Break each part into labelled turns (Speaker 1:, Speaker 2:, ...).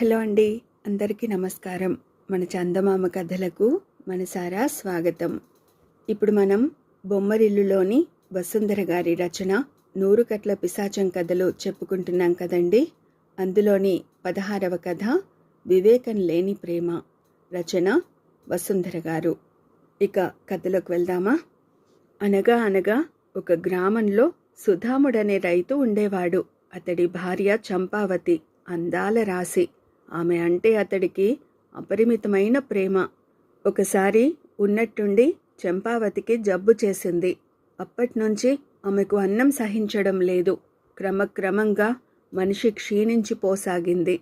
Speaker 1: Hello అండి. అందరికీ నమస్కారం. మన చందమామ కథలకు మనసారా స్వాగతం. ఇప్పుడు మనం బొమ్మరిల్లులోని వసుంధర గారి రచన నూరు కట్ల పిశాచం కథలు చెప్పుకుంటున్నాం కదండి. అందులోని పదహారవ కథ వివేకం లేని ప్రేమ రచన వసుంధర గారు. ఇక కథలోకి వెళ్దామా? అనగా అనగా ఒక గ్రామంలో సుధాముడనే రైతు ఉండేవాడు. అతడి భార్య చంపావతి అందాల రాశి. ఆమె అంటే అతడికి అపరిమితమైన ప్రేమ. ఒకసారి ఉన్నట్టుండి చంపావతికి జబ్బు చేసింది. అప్పట్నుంచి ఆమెకు అన్నం సహించడం లేదు. క్రమక్రమంగా మనిషి క్షీణించిపోసాగింది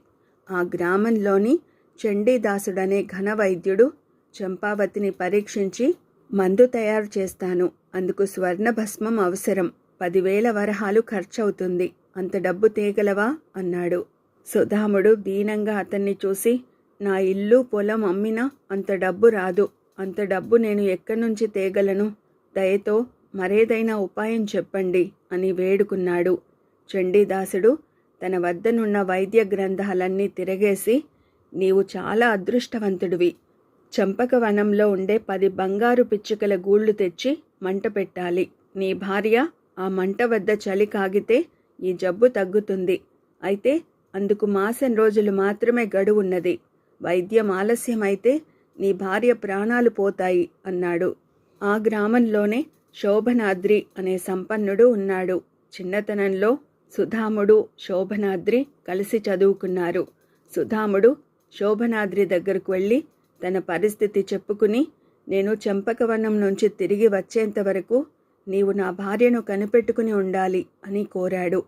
Speaker 1: ఆ గ్రామంలోని చండీదాసుడనే ఘన వైద్యుడు చంపావతిని పరీక్షించి మందు తయారు చేస్తాను. అందుకు స్వర్ణ భస్మం అవసరం. పదివేల వరహాలు ఖర్చవుతుంది. అంత డబ్బు తేగలవా? అన్నాడు. సుధాముడు దీనంగా అతన్ని చూసి నా ఇల్లు పొలం అమ్మినా అంత డబ్బు రాదు. అంత డబ్బు నేను ఎక్కడి నుంచి తేగలను? దయతో మరేదైనా ఉపాయం చెప్పండి అని వేడుకున్నాడు. చండీదాసుడు తన వద్దనున్న వైద్య గ్రంథాలన్నీ తిరగేసి నీవు చాలా అదృష్టవంతుడివి. చంపక వనంలో ఉండే పది బంగారు పిచ్చుకల గూళ్ళు తెచ్చి మంట పెట్టాలి. నీ భార్య ఆ మంట వద్ద చలి కాగితే ఈ జబ్బు తగ్గుతుంది. అయితే అందుకు మాసం రోజులు మాత్రమే గడువున్నది. వైద్యం ఆలస్యమైతే నీ భార్య ప్రాణాలు పోతాయి అన్నాడు. ఆ గ్రామంలోనే శోభనాద్రి అనే సంపన్నుడు ఉన్నాడు. చిన్నతనంలో సుధాముడు శోభనాద్రి కలిసి చదువుకున్నారు. సుధాముడు శోభనాద్రి దగ్గరకు వెళ్ళి తన పరిస్థితి చెప్పుకుని నేను చెంపకవనం నుంచి తిరిగి వచ్చేంత వరకు నీవు నా భార్యను కనిపెట్టుకుని ఉండాలి అని కోరాడు.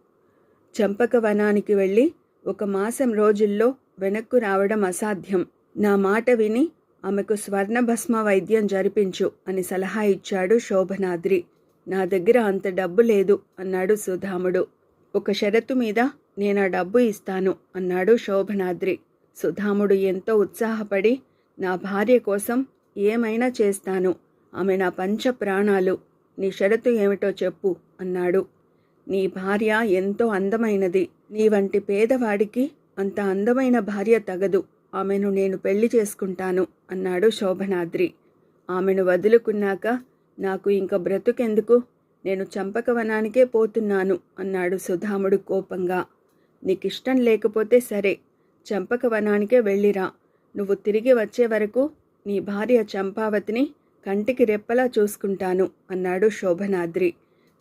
Speaker 1: చంపకవనానికి వెళ్ళి ఒక మాసం రోజుల్లో వెనక్కు రావడం అసాధ్యం. నా మాట విని ఆమెకు స్వర్ణభస్మ వైద్యం జరిపించు అని సలహా ఇచ్చాడు శోభనాద్రి. నా దగ్గర అంత డబ్బు లేదు అన్నాడు సుధాముడు. ఒక షరతు మీద నేను ఆ డబ్బు ఇస్తాను అన్నాడు శోభనాద్రి. సుధాముడు ఎంతో ఉత్సాహపడి నా భార్య కోసం ఏమైనా చేస్తాను. ఆమె నా పంచ ప్రాణాలు. నీ షరతు ఏమిటో చెప్పు అన్నాడు. నీ భార్య ఎంతో అందమైనది. నీ వంటి పేదవాడికి అంత అందమైన భార్య తగదు. ఆమెను నేను పెళ్ళి చేసుకుంటాను అన్నాడు శోభనాద్రి. ఆమెను వదులుకున్నాక నాకు ఇంక బ్రతుకెందుకు? నేను చంపకవనానికే పోతున్నాను అన్నాడు సుధాముడు కోపంగా. నీకిష్టం లేకపోతే సరే చంపకవనానికే వెళ్ళిరా. నువ్వు తిరిగి వచ్చే వరకు నీ భార్య చంపావతిని కంటికి రెప్పలా చూసుకుంటాను అన్నాడు శోభనాద్రి.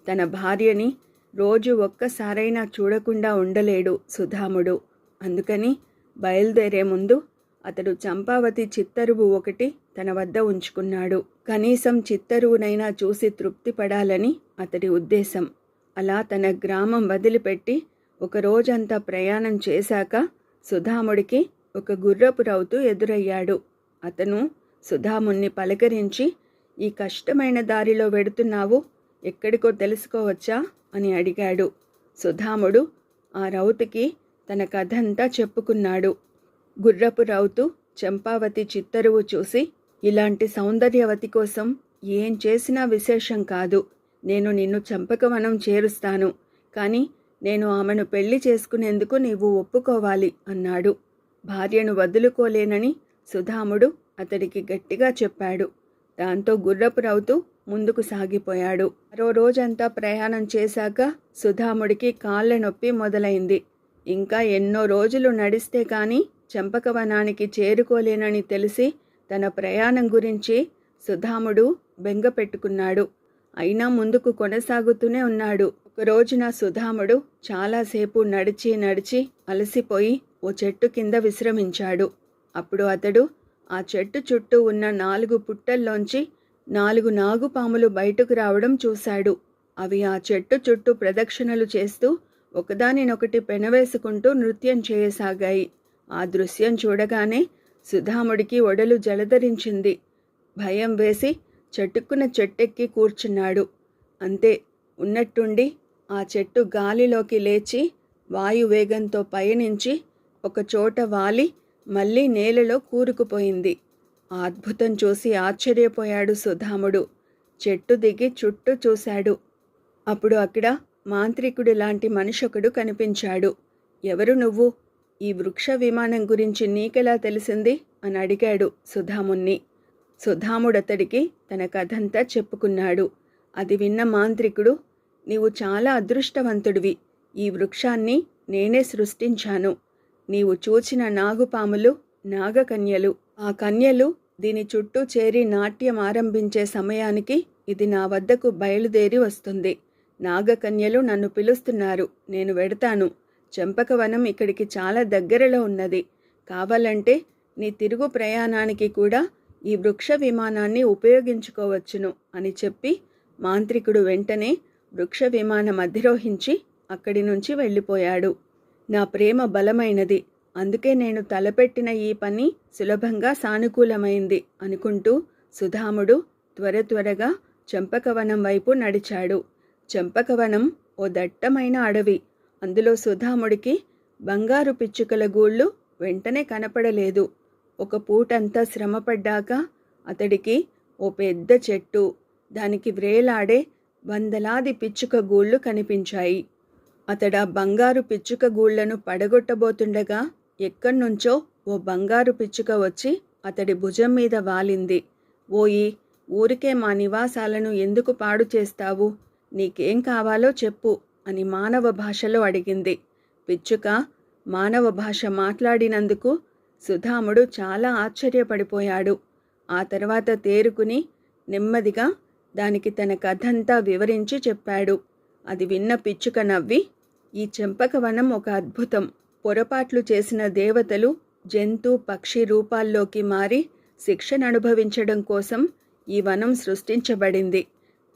Speaker 1: తన భార్యని రోజు ఒక్కసారైనా చూడకుండా ఉండలేడు సుధాముడు. అందుకని బయలుదేరే ముందు అతడు చంపావతి చిత్తరువు ఒకటి తన వద్ద ఉంచుకున్నాడు. కనీసం చిత్తరువునైనా చూసి తృప్తి పడాలని అతడి ఉద్దేశం. అలా తన గ్రామం వదిలిపెట్టి ఒక రోజంతా ప్రయాణం చేశాక సుధాముడికి ఒక గుర్రపు రౌతు ఎదురయ్యాడు. అతను సుధాముణ్ణి పలకరించి ఈ కష్టమైన దారిలో వెడుతున్నావు. ఎక్కడికో తెలుసుకోవచ్చా? అని అడిగాడు. సుధాముడు ఆ రౌతుకి తన కథంతా చెప్పుకున్నాడు. గుర్రపు రౌతు చంపావతి చిత్తరువు చూసి ఇలాంటి సౌందర్యవతి కోసం ఏం చేసినా విశేషం కాదు. నేను నిన్ను చంపకవనం చేరుస్తాను. కానీ నేను ఆమెను పెళ్ళి చేసుకునేందుకు నీవు ఒప్పుకోవాలి అన్నాడు. భార్యను వదులుకోలేనని సుధాముడు అతడికి గట్టిగా చెప్పాడు. దాంతో గుర్రపు రౌతు ముందుకు సాగిపోయాడు. మరో రోజంతా ప్రయాణం చేశాక సుధాముడికి కాళ్ళ నొప్పి మొదలైంది. ఇంకా ఎన్నో రోజులు నడిస్తే కానీ చంపకవనానికి చేరుకోలేనని తెలిసి తన ప్రయాణం గురించి సుధాముడు బెంగ పెట్టుకున్నాడు. అయినా ముందుకు కొనసాగుతూనే ఉన్నాడు. ఒక రోజున సుధాముడు చాలాసేపు నడిచి నడిచి అలసిపోయి ఓ చెట్టు కింద విశ్రమించాడు. అప్పుడు అతడు ఆ చెట్టు చుట్టూ ఉన్న నాలుగు పుట్టల్లోంచి నాలుగు నాగుపాములు బయటకు రావడం చూశాడు. అవి ఆ చెట్టు చుట్టూ ప్రదక్షిణలు చేస్తూ ఒకదానినొకటి పెనవేసుకుంటూ నృత్యం చేయసాగాయి. ఆ దృశ్యం చూడగానే సుధాముడికి ఒడలు జలధరించింది. భయం వేసి చెట్టుకున్న చెట్టెక్కి కూర్చున్నాడు. అంతే ఉన్నట్టుండి ఆ చెట్టు గాలిలోకి లేచి వాయువేగంతో పయనించి ఒకచోట వాలి మళ్ళీ నేలలో కూరుకుపోయింది. ఆ అద్భుతం చూసి ఆశ్చర్యపోయాడు సుధాముడు. చెట్టు దిగి చుట్టూ చూశాడు. అప్పుడు అక్కడ మాంత్రికుడు లాంటి మనిషొకడు కనిపించాడు. ఎవరు నువ్వు? ఈ వృక్ష విమానం గురించి నీకెలా తెలిసింది? అని అడిగాడు సుధాముణ్ణి. సుధాముడతడికి తన కథంతా చెప్పుకున్నాడు. అది విన్న మాంత్రికుడు నీవు చాలా అదృష్టవంతుడివి. ఈ వృక్షాన్ని నేనే సృష్టించాను. నీవు చూచిన నాగుపాములు నాగకన్యలు. ఆ కన్యలు దీని చుట్టూ చేరి నాట్యం ఆరంభించే సమయానికి ఇది నా వద్దకు బయలుదేరి వస్తుంది. నాగకన్యలు నన్ను పిలుస్తున్నారు. నేను వెడతాను. చెంపకవనం ఇక్కడికి చాలా దగ్గరలో ఉన్నది. కావాలంటే నీ తిరుగు ప్రయాణానికి కూడా ఈ వృక్ష విమానాన్ని ఉపయోగించుకోవచ్చును అని చెప్పి మాంత్రికుడు వెంటనే వృక్ష విమానం అధిరోహించి అక్కడి నుంచి వెళ్ళిపోయాడు. నా ప్రేమ బలమైనది. అందుకే నేను తలపెట్టిన ఈ పని సులభంగా సానుకూలమైంది అనుకుంటూ సుధాముడు త్వర త్వరగా చెంపకవనం వైపు నడిచాడు. చంపకవనం ఓ దట్టమైన అడవి. అందులో సుధాముడికి బంగారు పిచ్చుకల గూళ్ళు వెంటనే కనపడలేదు. ఒక పూటంతా శ్రమపడ్డాక అతడికి ఓ పెద్ద చెట్టు దానికి వ్రేలాడే వందలాది పిచ్చుక గూళ్ళు కనిపించాయి. అతడ బంగారు పిచ్చుక గూళ్ళను పడగొట్టబోతుండగా ఎక్కడ్నుంచో ఓ బంగారు పిచ్చుక వచ్చి అతడి భుజం మీద వాలింది. ఓయి ఊరికే మా నివాసాలను ఎందుకు పాడు చేస్తావు? నీకేం కావాలో చెప్పు అని మానవ భాషలో అడిగింది. పిచ్చుక మానవ భాష మాట్లాడినందుకు సుధాముడు చాలా ఆశ్చర్యపడిపోయాడు. ఆ తర్వాత తేరుకుని నెమ్మదిగా దానికి తన కథంతా వివరించి చెప్పాడు. అది విన్న పిచ్చుక నవ్వి ఈ చెంపకవనం ఒక అద్భుతం. పొరపాట్లు చేసిన దేవతలు జంతు పక్షి రూపాల్లోకి మారి శిక్షను అనుభవించడం కోసం ఈ వనం సృష్టించబడింది.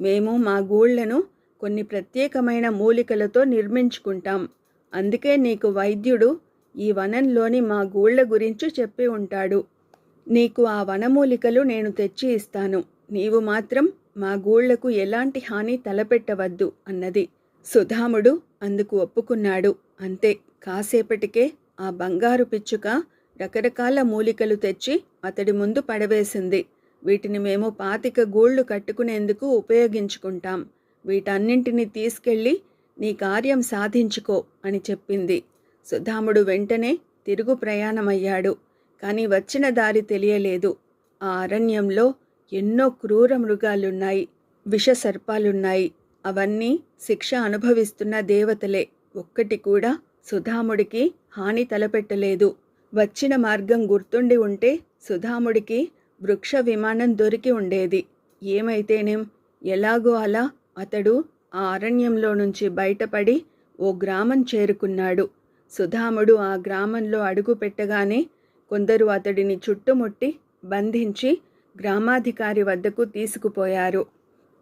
Speaker 1: మేము మా గూళ్ళను కొన్ని ప్రత్యేకమైన మూలికలతో నిర్మించుకుంటాం. అందుకే నీకు వైద్యుడు ఈ వనంలోని మా గూళ్ళ గురించి చెప్పి ఉంటాడు. నీకు ఆ వనమూలికలు నేను తెచ్చి ఇస్తాను. నీవు మాత్రం మా గూళ్ళకు ఎలాంటి హాని తలపెట్టవద్దు అన్నది. సుధాముడు అందుకు ఒప్పుకున్నాడు. అంతే. కాసేపటికే ఆ బంగారు పిచ్చుక రకరకాల మూలికలు తెచ్చి అతడి ముందు పడవేసింది. వీటిని మేము పాతిక గూళ్ళు కట్టుకునేందుకు ఉపయోగించుకుంటాం. వీటన్నింటినీ తీసుకెళ్ళి నీ కార్యం సాధించుకో అని చెప్పింది. సుధాముడు వెంటనే తిరుగు ప్రయాణమయ్యాడు. కానీ వచ్చిన దారి తెలియలేదు. ఆ అరణ్యంలో ఎన్నో క్రూర మృగాలున్నాయి విష సర్పాలున్నాయి. అవన్నీ శిక్ష అనుభవిస్తున్న దేవతలే. ఒక్కటి కూడా సుధాముడికి హాని తలపెట్టలేదు. వచ్చిన మార్గం గుర్తుండి ఉంటే సుధాముడికి వృక్ష విమానం దొరికి ఉండేది. ఏమైతేనేం? ఎలాగో అలా అతడు ఆ అరణ్యంలో నుంచి బయటపడి ఓ గ్రామం చేరుకున్నాడు. సుధాముడు ఆ గ్రామంలో అడుగు పెట్టగానే కొందరు అతడిని చుట్టుముట్టి బంధించి గ్రామాధికారి వద్దకు తీసుకుపోయారు.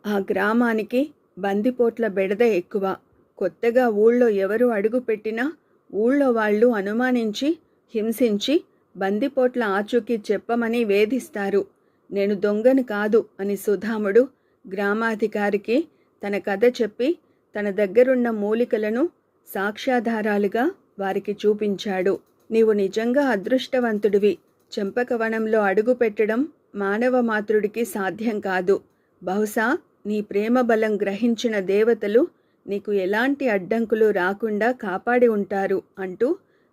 Speaker 1: ఆ గ్రామానికి బందిపోట్ల బెడద ఎక్కువ. కొత్తగా ఊళ్ళో ఎవరు అడుగుపెట్టినా ఊళ్ళో వాళ్ళు అనుమానించి హింసించి బందిపోట్ల ఆచూకీ చెప్పమని వేధిస్తారు. నేను దొంగను కాదు అని సుధాముడు గ్రామాధికారికి తన కథ చెప్పి తన దగ్గరున్న మూలికలను సాక్ష్యాధారాలుగా వారికి చూపించాడు. నీవు నిజంగా అదృష్టవంతుడివి. చెంపకవనంలో అడుగు పెట్టడం మానవ మాతృడికి సాధ్యం కాదు. బహుశా నీ ప్రేమ బలం గ్రహించిన దేవతలు నీకు ఎలాంటి అడ్డంకులు రాకుండా కాపాడి ఉంటారు అంటూ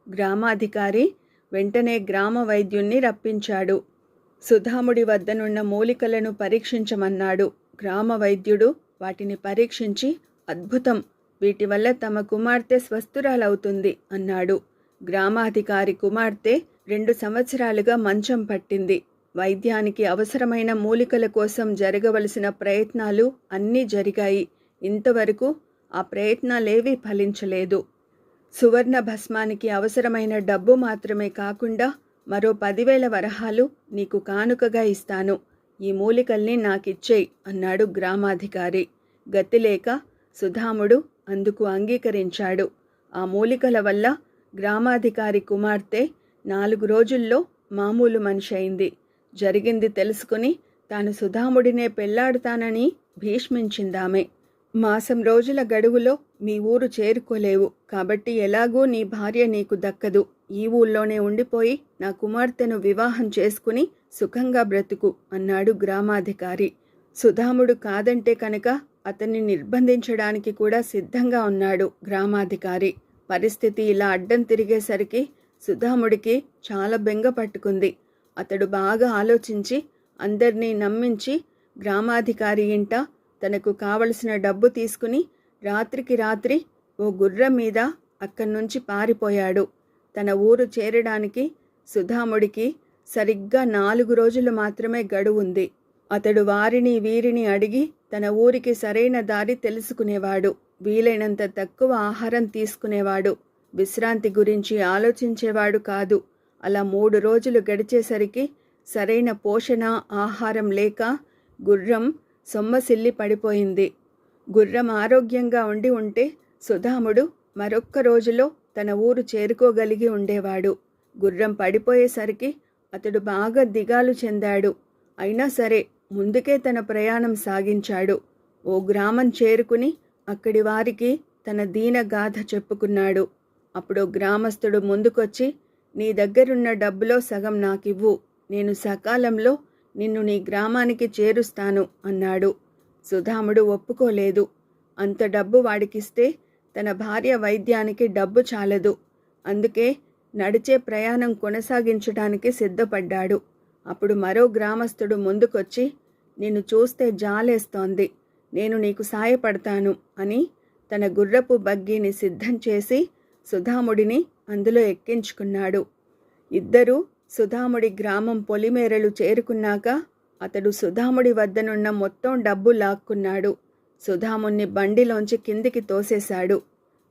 Speaker 1: గ్రామాధికారి వెంటనే గ్రామ వైద్యుణ్ణి రప్పించాడు. సుధాముడి వద్దనున్న మూలికలను పరీక్షించమన్నాడు. గ్రామ వైద్యుడు వాటిని పరీక్షించి అద్భుతం! వీటి వల్ల తమ కుమార్తె స్వస్థురాలవుతుంది అన్నాడు. గ్రామాధికారి కుమార్తె రెండు సంవత్సరాలుగా మంచం పట్టింది. వైద్యానికి అవసరమైన మూలికల కోసం జరగవలసిన ప్రయత్నాలు అన్నీ జరిగాయి. ఇంతవరకు ఆ ప్రయత్నాలేవీ ఫలించలేదు. సువర్ణ భస్మానికి అవసరమైన డబ్బు మాత్రమే కాకుండా మరో పదివేల వరహాలు నీకు కానుకగా ఇస్తాను. ఈ మూలికల్ని నాకిచ్చేయి అన్నాడు గ్రామాధికారి. గతిలేక సుధాముడు అందుకు అంగీకరించాడు. ఆ మూలికల వల్ల గ్రామాధికారి కుమార్తె నాలుగు రోజుల్లో మామూలు మనిషి అయింది. జరిగింది తెలుసుకుని తాను సుధాముడినే పెళ్ళాడుతానని భీష్మించిందామే. మాసం రోజుల గడువులో మీ ఊరు చేరుకోలేవు. కాబట్టి ఎలాగూ నీ భార్య నీకు దక్కదు. ఈ ఊళ్ళోనే ఉండిపోయి నా కుమార్తెను వివాహం చేసుకుని సుఖంగా బ్రతుకు అన్నాడు గ్రామాధికారి. సుధాముడు కాదంటే కనుక అతన్ని నిర్బంధించడానికి కూడా సిద్ధంగా ఉన్నాడు గ్రామాధికారి. పరిస్థితి ఇలా అడ్డం తిరిగేసరికి సుధాముడికి చాలా బెంగ పట్టుకుంది. అతడు బాగా ఆలోచించి అందర్నీ నమ్మించి గ్రామాధికారి ఇంట తనకు కావలసిన డబ్బు తీసుకుని రాత్రికి రాత్రి ఓ గుర్రం మీద అక్కడి నుంచి పారిపోయాడు. తన ఊరు చేరడానికి సుధాముడికి సరిగ్గా నాలుగు రోజులు మాత్రమే గడువుంది. అతడు వారిని వీరిని అడిగి తన ఊరికి సరైన దారి తెలుసుకునేవాడు. వీలైనంత తక్కువ ఆహారం తీసుకునేవాడు. విశ్రాంతి గురించి ఆలోచించేవాడు కాదు. అలా మూడు రోజులు గడిచేసరికి సరైన పోషణ ఆహారం లేక గుర్రం సొమ్మసిల్లి పడిపోయింది. గుర్రం ఆరోగ్యంగా ఉండి ఉంటే సుధాముడు మరొక్క రోజులో తన ఊరు చేరుకోగలిగి ఉండేవాడు. గుర్రం పడిపోయేసరికి అతడు బాగా దిగాలు చెందాడు. అయినా సరే ముందుకే తన ప్రయాణం సాగించాడు. ఓ గ్రామం చేరుకుని అక్కడి వారికి తన దీన గాథ చెప్పుకున్నాడు. అప్పుడు గ్రామస్తుడు ముందుకొచ్చి నీ దగ్గరున్న డబ్బులో సగం నాకివ్వు. నేను సకాలంలో నిన్ను నీ గ్రామానికి చేరుస్తాను అన్నాడు. సుధాముడు ఒప్పుకోలేదు. అంత డబ్బు వాడికిస్తే తన భార్య వైద్యానికి డబ్బు చాలదు. అందుకే నడిచే ప్రయాణం కొనసాగించడానికి సిద్ధపడ్డాడు. అప్పుడు మరో గ్రామస్థుడు ముందుకొచ్చి నిన్ను చూస్తే జాలేస్తోంది. నేను నీకు సాయపడతాను అని తన గుర్రపు బగ్గీని సిద్ధం చేసి సుధాముడిని అందులో ఎక్కించుకున్నాడు. ఇద్దరూ సుధాముడి గ్రామం పొలిమేరలు చేరుకున్నాక అతడు సుధాముడి వద్దనున్న మొత్తం డబ్బు లాక్కున్నాడు. సుధాముణ్ణి బండిలోంచి కిందికి తోసేశాడు.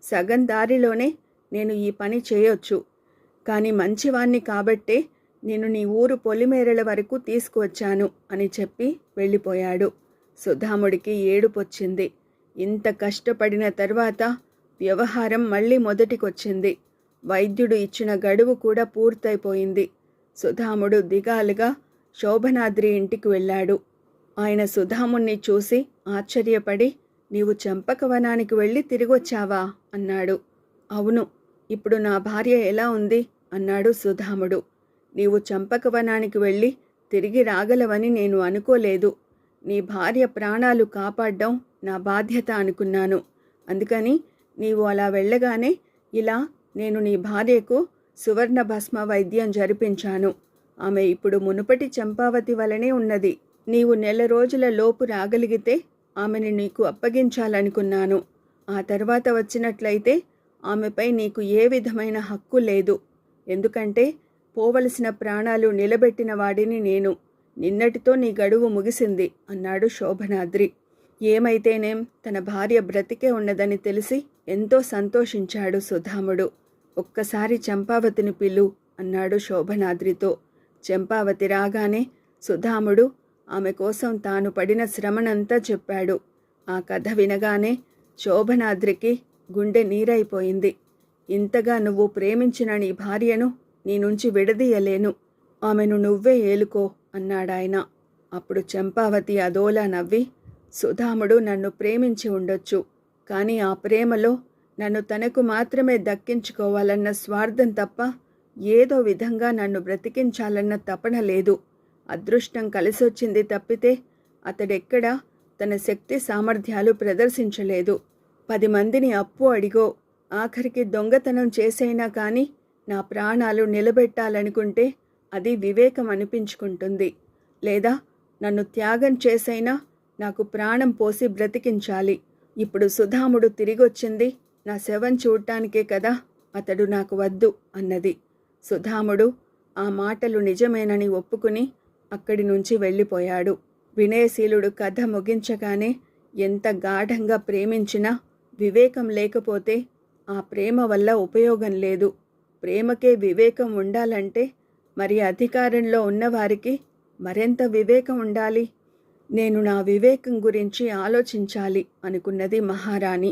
Speaker 1: సగం దారిలోనే నేను ఈ పని చేయొచ్చు. కానీ మంచివాణ్ణి కాబట్టే నేను నీ ఊరు పొలిమేరల వరకు తీసుకువచ్చాను అని చెప్పి వెళ్ళిపోయాడు. సుధాముడికి ఏడుపొచ్చింది. ఇంత కష్టపడిన తర్వాత వ్యవహారం మళ్ళీ మొదటికొచ్చింది. వైద్యుడు ఇచ్చిన గడువు కూడా పూర్తయిపోయింది. సుధాముడు దిగాలుగా శోభనాద్రి ఇంటికి వెళ్ళాడు. ఆయన సుధాముణ్ణి చూసి ఆశ్చర్యపడి నీవు చంపకవనానికి వెళ్ళి తిరిగొచ్చావా? అన్నాడు. అవును. ఇప్పుడు నా భార్య ఎలా ఉంది? అన్నాడు సుధాముడు. నీవు చంపకవనానికి వెళ్ళి తిరిగి రాగలవని నేను అనుకోలేదు. నీ భార్య ప్రాణాలు కాపాడడం నా బాధ్యత అనుకున్నాను. అందుకని నీవు అలా వెళ్ళగానే ఇలా నేను నీ భార్యకు సువర్ణ భస్మ వైద్యం జరిపించాను. ఆమె ఇప్పుడు మునుపటి చంపావతి వలనే ఉన్నది. నీవు నెల రోజుల లోపు రాగలిగితే ఆమెను నీకు అప్పగించాలనుకున్నాను. ఆ తర్వాత వచ్చినట్లయితే ఆమెపై నీకు ఏ విధమైన హక్కు లేదు. ఎందుకంటే పోవలసిన ప్రాణాలు నిలబెట్టిన వాడిని నేను. నిన్నటితో నీ గడువు ముగిసింది అన్నాడు శోభనాద్రి. ఏమైతేనేం తన భార్య బ్రతికే ఉన్నదని తెలిసి ఎంతో సంతోషించాడు సుధాముడు. ఒక్కసారి చంపావతిని పిల్లు అన్నాడు శోభనాద్రితో. చంపావతి రాగానే సుధాముడు ఆమె కోసం తాను పడిన శ్రమనంతా చెప్పాడు. ఆ కథ వినగానే శోభనాద్రికి గుండె నీరైపోయింది. ఇంతగా నువ్వు ప్రేమించిన నీ భార్యను నీ నుంచి విడదీయలేను. ఆమెను నువ్వే ఏలుకో అన్నాడాయన. అప్పుడు చంపావతి అదోలా నవ్వి సుధాముడు నన్ను ప్రేమించి ఉండొచ్చు కానీ ఆ ప్రేమలో నన్ను తనకు మాత్రమే దక్కించుకోవాలన్న స్వార్థం తప్ప ఏదో విధంగా నన్ను బ్రతికించాలన్న తపన లేదు. అదృష్టం కలిసొచ్చింది తప్పితే అతడెక్కడా? తన శక్తి సామర్థ్యాలు ప్రదర్శించలేదు. పది మందిని అప్పు అడిగో. ఆఖరికి దొంగతనం చేసైనా కానీ నా ప్రాణాలు నిలబెట్టాలనుకుంటే అది వివేకం అనిపించుకుంటుంది. లేదా నన్ను త్యాగం చేసైనా నాకు ప్రాణం పోసి బ్రతికించాలి. ఇప్పుడు సుధాముడు తిరిగొచ్చింది నా శవం చూడటానికే కదా అతడు నాకు వద్దు అన్నది. సుధాముడు ఆ మాటలు నిజమేనని ఒప్పుకుని అక్కడి నుంచి వెళ్ళిపోయాడు. వినయశీలుడు కథ ముగించగానే ఎంత గాఢంగా ప్రేమించినా వివేకం లేకపోతే ఆ ప్రేమ వల్ల ఉపయోగం లేదు. ప్రేమకే వివేకం ఉండాలంటే మరి అధికారంలో ఉన్నవారికి మరెంత వివేకం ఉండాలి? నేను నా వివేకం గురించి ఆలోచించాలి అనుకున్నది మహారాణి.